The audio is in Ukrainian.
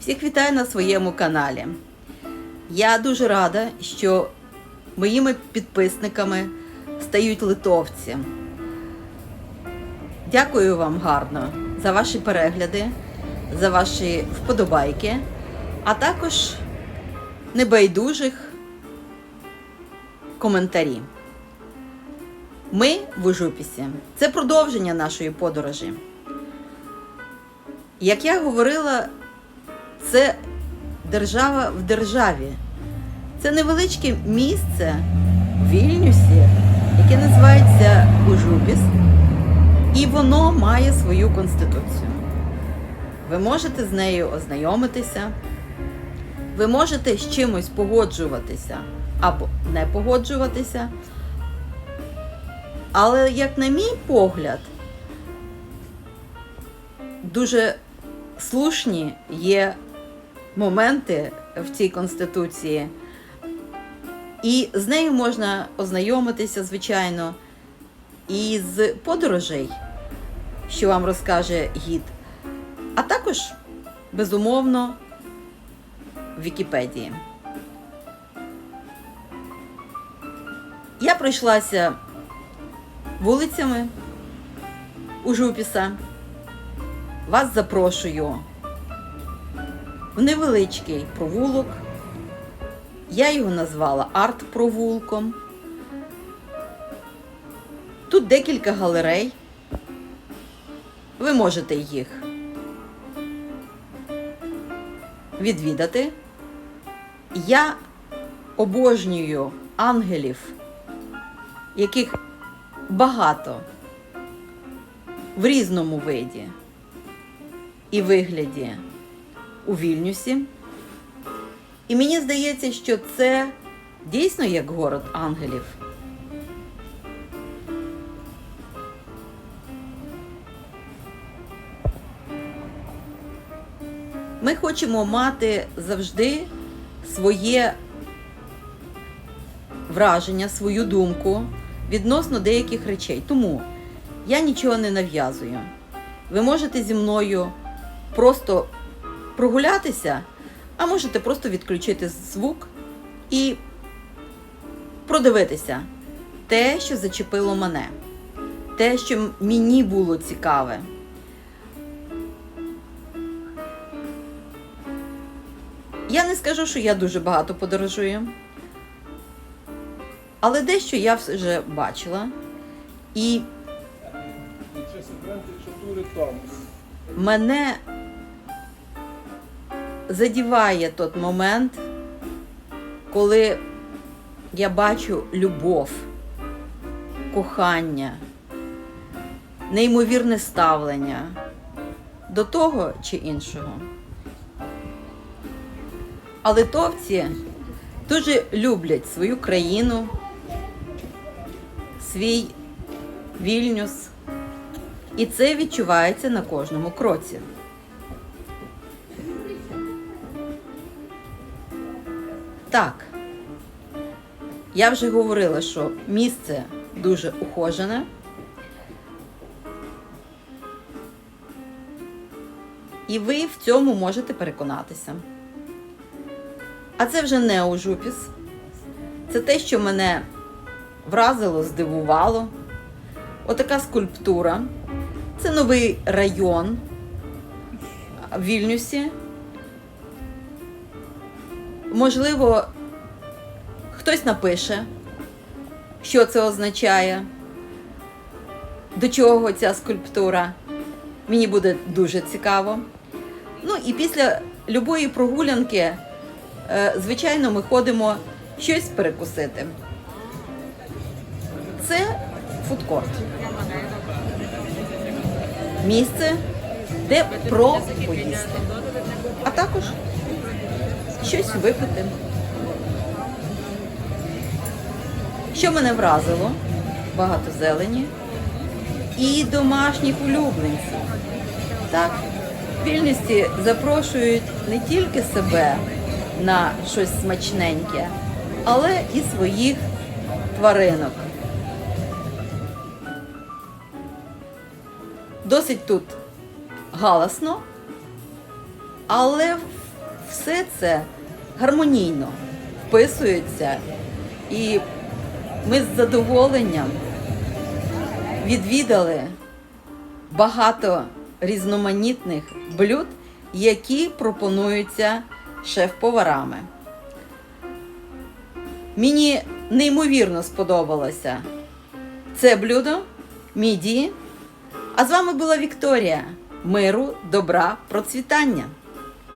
Всіх вітаю на своєму каналі. Я дуже рада, що моїми підписниками стають литовці. Дякую вам гарно за ваші перегляди, за ваші вподобайки, а також небайдужих коментарі. Ми в Ужупісі. Це продовження нашої подорожі. Як я говорила, це держава в державі. Це невеличке місце в Вільнюсі, яке називається Ужупіс, і воно має свою конституцію. Ви можете з нею ознайомитися, ви можете з чимось погоджуватися або не погоджуватися. Але, як на мій погляд, дуже слушні є моменти в цій конституції, і з нею можна ознайомитися, звичайно, і з подорожей, що вам розкаже гід, а також, безумовно, в Вікіпедії. Я пройшлася вулицями Ужупіса. Вас запрошую в невеличкий провулок. Я його назвала арт-провулком. Тут декілька галерей. Ви можете їх відвідати. Я обожнюю ангелів, яких багато в різному виді і вигляді у Вільнюсі. І мені здається, що це дійсно як город ангелів. Ми хочемо мати завжди своє враження, свою думку відносно деяких речей. Тому я нічого не нав'язую. Ви можете зі мною просто прогулятися, а можете просто відключити звук і продивитися те, що зачепило мене, те, що мені було цікаве. Я не скажу, що я дуже багато подорожую, але дещо я вже бачила. І мене задіває той момент, коли я бачу любов, кохання, неймовірне ставлення до того чи іншого. А литовці дуже люблять свою країну, свій Вільнюс. І це відчувається на кожному кроці. Так, я вже говорила, що місце дуже ухожене. І ви в цьому можете переконатися. А це вже не Ужупіс. Це те, що мене вразило, здивувало. Отака скульптура. Це новий район в Вільнюсі. Можливо, хтось напише, що це означає, до чого ця скульптура. Мені буде дуже цікаво. Ну і після любої прогулянки, е, звичайно, ми ходимо щось перекусити. Це фудкорт місце, де пропоїсти, а також щось випити. Що мене вразило? Багато зелені і домашніх улюбленців. Так, вільності запрошують не тільки себе на щось смачненьке, але і своїх тваринок. Досить тут галасно, але все це гармонійно вписується, і ми з задоволенням відвідали багато різноманітних блюд, які пропонуються шеф-поварами. Мені неймовірно сподобалося це блюдо, мідії. А з вами була Вікторія. Миру, добра, процвітання!